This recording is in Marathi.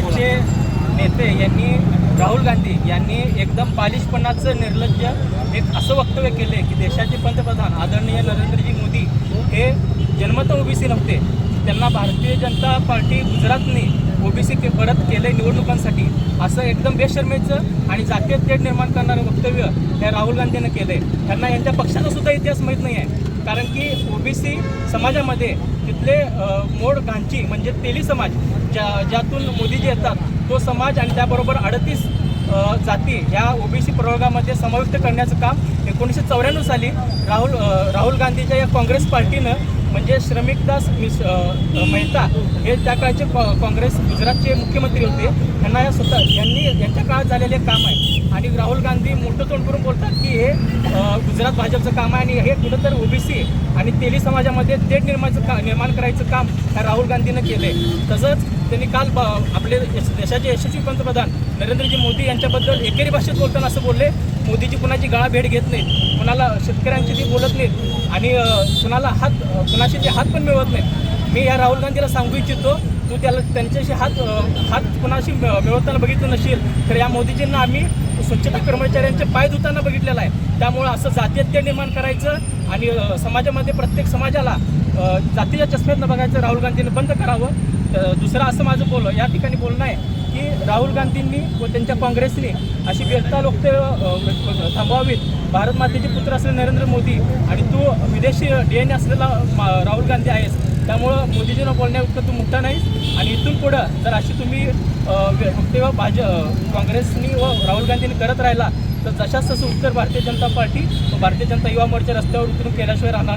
काँग्रेसचे नेते यांनी राहुल गांधी यांनी एकदम बालिशपणाचं निर्लज्ज एक असं वक्तव्य केले की देशाचे पंतप्रधान आदरणीय नरेंद्रजी मोदी हे जन्मत ओबीसी नव्हते. त्यांना भारतीय जनता पार्टी गुजरातने ओबीसी के परत केले निवडणुकांसाठी. असं एकदम बेशर्मेचं आणि जातीय तेढ निर्माण करणारं वक्तव्य हे राहुल गांधीनं केलं आहे त्यांना यांच्या पक्षाचा सुद्धा इतिहास माहीत नाही आहे कारण की ओबीसी समाजामध्ये तिथले मोड घांची म्हणजे तेली समाज ज्या ज्यातून मोदीजी येतात तो समाज आणि त्याबरोबर अडतीस जाती ह्या ओबीसी प्रवर्गामध्ये समाविष्ट करण्याचं काम एकोणीसशे चौऱ्याण्णव साली राहुल राहुल गांधीच्या या काँग्रेस पार्टीनं म्हणजे श्रमिकदास मिस मेहता हे त्या काळचे कॉ- काँग्रेस गुजरातचे मुख्यमंत्री होते. त्यांना या स्वतः यांनी यांच्या काळात झालेले काम आहे. आणि राहुल गांधी मोठं तोंड करून गुजरात भाजपचं काम आहे आणि हे कुठंतर ओबीसी आणि तेली समाजामध्ये तेढ निर्माणचं का निर्माण करायचं काम ह्या राहुल गांधीनं केले तसंच त्यांनी काल ब- आपले यश- देशाचे यशस्वी पंतप्रधान नरेंद्रजी मोदी यांच्याबद्दल एकेरी भाषेत बोलताना असं बोलले मोदीजी कुणाची गाळा भेट घेत नाहीत कुणाला शेतकऱ्यांची ती बोलत नाहीत आणि कुणाला हात कुणाशी ते हात पण मिळवत नाहीत. मी या राहुल गांधीला सांगू इच्छितो तू त्याला त्यांच्याशी हात हात कुणाशी मिळवताना बघितलं नसेल तर या मोदीजींना आम्ही स्वच्छता कर्मचाऱ्यांचे पाय धुताना बघितलेलं आहे. त्यामुळं असं जातीयत्य निर्माण करायचं आणि समाजामध्ये प्रत्येक समाजाला जातीच्या चष्म्यातनं बघायचं राहुल गांधींनी बंद करावं. दुसरं असं माझं बोल या ठिकाणी बोलणं आहे की राहुल गांधींनी व त्यांच्या काँग्रेसने अशी व्यर्था वक्तव्य थांबवावीत. भारत मातेचे पुत्र असलेले नरेंद्र मोदी आणि तू विदेशी डी एन ए असलेला मा- राहुल गांधी आहेस. त्यामुळं मोदीजीनं बोलण्याइतकं तू मोठा नाहीस. आणि इथून पुढं जर अशी तुम्ही अ, वक्तव्य भाज काँग्रेसनी व राहुल गांधींनी करत राहिला तर जशाच तसं उत्तर भारतीय जनता पार्टी व भारतीय जनता युवा मोर्चा रस्त्यावर उतरून केल्याशिवाय राहणार